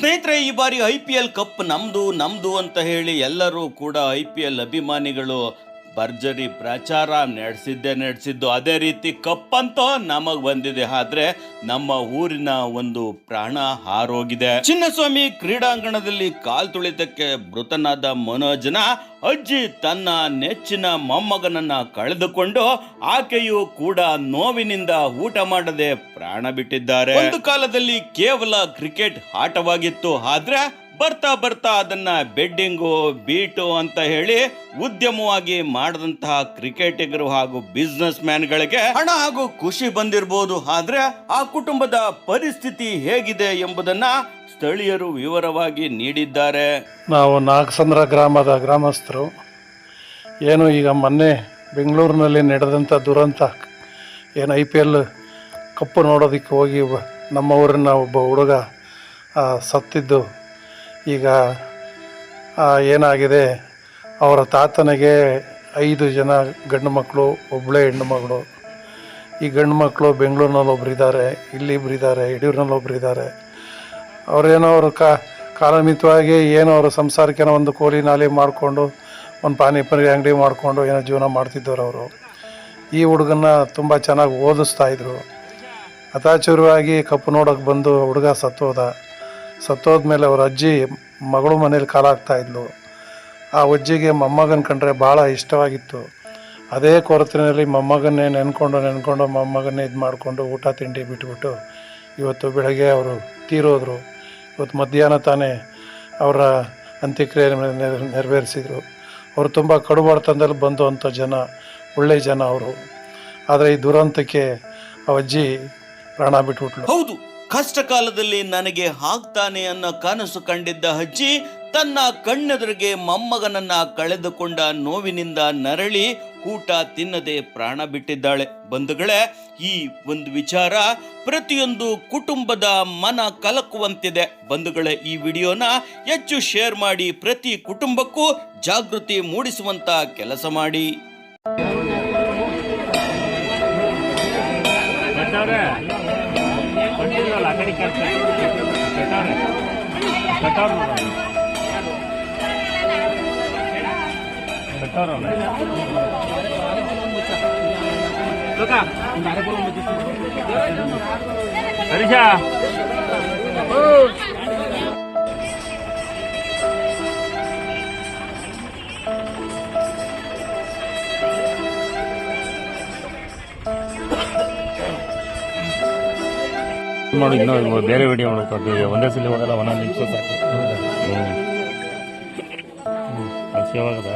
ಸ್ನೇಹಿತರೆ, ಈ ಬಾರಿ ಐ ಪಿ ಎಲ್ ಕಪ್ ನಮ್ದು ನಮ್ದು ಅಂತ ಹೇಳಿ ಎಲ್ಲರೂ ಕೂಡ ಐ ಪಿ ಎಲ್ ಅಭಿಮಾನಿಗಳು ಭರ್ಜರಿ ಪ್ರಚಾರ ನಡೆಸಿದ್ದೇ ನಡೆಸಿದ್ದು. ಅದೇ ರೀತಿ ಕಪ್ಪಂತೋ ನಮಗೆ ಬಂದಿದೆ. ಆದ್ರೆ ನಮ್ಮ ಊರಿನ ಒಂದು ಪ್ರಾಣ ಹಾರೋಗಿದೆ. ಚಿನ್ನಸ್ವಾಮಿ ಕ್ರೀಡಾಂಗಣದಲ್ಲಿ ಕಾಲ್ ತುಳಿತಕ್ಕೆ ಮೃತನಾದ ಮನೋಜನ ಅಜ್ಜಿ ತನ್ನ ನೆಚ್ಚಿನ ಮೊಮ್ಮಗನನ್ನ ಕಳೆದುಕೊಂಡು ಆಕೆಯು ಕೂಡ ನೋವಿನಿಂದ ಊಟ ಮಾಡದೆ ಪ್ರಾಣ ಬಿಟ್ಟಿದ್ದಾರೆ. ಒಂದು ಕಾಲದಲ್ಲಿ ಕೇವಲ ಕ್ರಿಕೆಟ್ ಆಟವಾಗಿತ್ತು. ಆದ್ರೆ ಬರ್ತಾ ಬರ್ತಾ ಅದನ್ನ ಬೆಡ್ಡಿಂಗು, ಬೀಟು ಅಂತ ಹೇಳಿ ಉದ್ಯಮವಾಗಿ ಮಾಡಿದಂತಹ ಕ್ರಿಕೆಟಿಗರು ಹಾಗೂ ಬಿಸ್ನೆಸ್ ಮ್ಯಾನ್ಗಳಿಗೆ ಹಣ ಹಾಗೂ ಖುಷಿ ಬಂದಿರಬಹುದು ಆದ್ರೆ ಆ ಕುಟುಂಬದ ಪರಿಸ್ಥಿತಿ ಹೇಗಿದೆ ಎಂಬುದನ್ನ ಸ್ಥಳೀಯರು ವಿವರವಾಗಿ ನೀಡಿದ್ದಾರೆ. ನಾವು ನಾಗಸಂದ್ರ ಗ್ರಾಮದ ಗ್ರಾಮಸ್ಥರು. ಏನು ಈಗ ಮೊನ್ನೆ ಬೆಂಗಳೂರಿನಲ್ಲಿ ನಡೆದಂಥ ದುರಂತ, ಏನು ಐ ಪಿ ಎಲ್ ಕಪ್ಪು ನೋಡೋದಕ್ಕೆ ಹೋಗಿ ನಮ್ಮ ಊರಿನ ಒಬ್ಬ ಹುಡುಗ ಸತ್ತಿದ್ದು. ಈಗ ಏನಾಗಿದೆ? ಅವರ ತಾತನಿಗೆ ಐದು ಜನ ಗಂಡು ಮಕ್ಕಳು ಒಬ್ಬಳೇ ಹೆಣ್ಣು ಮಗಳು. ಈ ಗಂಡು ಮಕ್ಕಳು ಬೆಂಗಳೂರಿನಲ್ಲಿ ಒಬ್ರು ಇದ್ದಾರೆ, ಇಲ್ಲಿ ಇಬ್ರು ಇದ್ದಾರೆ, ಯಡಿಯೂರಿನಲ್ಲಿ ಒಬ್ರು ಇದ್ದಾರೆ. ಅವರೇನೋ ಅವರು ಕಾ, ಕಾಲಮಿತವಾಗಿ ಏನೋ ಅವರು ಸಂಸಾರಕ್ಕೆ ಒಂದು ಕೋಲಿ ನಾಲಿ ಮಾಡಿಕೊಂಡು, ಒಂದು ಪಾನಿಪುರಿ ಅಂಗಡಿ ಮಾಡಿಕೊಂಡು ಏನೋ ಜೀವನ ಮಾಡ್ತಿದ್ದವರು ಅವರು. ಈ ಹುಡುಗನ ತುಂಬ ಚೆನ್ನಾಗಿ ಓದಿಸ್ತಾ ಇದ್ರು. ಹತಾಚುರವಾಗಿ ಕಪ್ಪು ನೋಡೋಕೆ ಬಂದು ಹುಡುಗ ಸತ್ತೋದ. ಸತ್ತೋದ್ಮೇಲೆ ಅವ್ರ ಅಜ್ಜಿ ಮಗಳು ಮನೇಲಿ ಕಾಲಾಗ್ತಾ ಇದ್ಲು. ಆ ಅಜ್ಜಿಗೆ ಮೊಮ್ಮಗನ ಕಂಡ್ರೆ ಭಾಳ ಇಷ್ಟವಾಗಿತ್ತು. ಅದೇ ಕೊರತೆಯಲ್ಲಿ ಮೊಮ್ಮಗನ್ನೇ ನೆನ್ಕೊಂಡು ನೆನ್ಕೊಂಡು ಮೊಮ್ಮಗನ್ನೇ ಇದು ಮಾಡಿಕೊಂಡು ಊಟ ತಿಂಡಿ ಬಿಟ್ಬಿಟ್ಟು ಇವತ್ತು ಬೆಳಗ್ಗೆ ಅವರು ತೀರೋದ್ರು. ಇವತ್ತು ಮಧ್ಯಾಹ್ನ ತಾನೇ ಅವರ ಅಂತ್ಯಕ್ರಿಯೆ ನೆರ- ನೆರವೇರಿಸಿದರು. ಅವರು ತುಂಬ ಕಡು ಬಡತನದಲ್ಲಿ ಬಂದುವಂಥ ಜನ, ಒಳ್ಳೆ ಜನ ಅವರು. ಆದರೆ ಈ ದುರಂತಕ್ಕೆ ಅಜ್ಜಿ ಪ್ರಾಣ ಬಿಟ್ಬಿಟ್ಲು. ಹೌದು. ಕಷ್ಟ ಕಾಲದಲ್ಲಿ ನನಗೆ ಹಾಕ್ತಾನೆ ಅನ್ನೋ ಕನಸು ಕಂಡಿದ್ದ ಅಜ್ಜಿ ತನ್ನ ಕಣ್ಣೆದುರಿಗೆ ಮೊಮ್ಮಗನನ್ನ ಕಳೆದುಕೊಂಡ ನೋವಿನಿಂದ ನರಳಿ ಊಟ ತಿನ್ನದೆ ಪ್ರಾಣ ಬಿಟ್ಟಿದ್ದಾಳೆ. ಬಂಧುಗಳೇ, ಈ ಒಂದು ವಿಚಾರ ಪ್ರತಿಯೊಂದು ಕುಟುಂಬದ ಮನ ಕಲಕುವಂತಿದೆ. ಬಂಧುಗಳೇ, ಈ ವಿಡಿಯೋನ ಹೆಚ್ಚು ಶೇರ್ ಮಾಡಿ ಪ್ರತಿ ಕುಟುಂಬಕ್ಕೂ ಜಾಗೃತಿ ಮೂಡಿಸುವಂತ ಕೆಲಸ ಮಾಡಿ. ಕೊಟ್ಟಿಲ್ವಲ್ಲ ಆ ಕಡೆ ಕೆಲಸ ಕಟ್ಟವ್ರೆ ಕಟ್ಟವ್ರು ಹರೀಶ. ನೋಡಿ ಇನ್ನೂ ಬೇರೆ ವಿಡಿಯೋ ಮಾಡ್ಕೊತೀವಿ ಒಂದೇ ಸಲ ಹೋಗಲ್ಲ ಒಂದೊಂದು ನಿಮಿಷ ಸಾಕು. ಹ್ಞೂ ಅದು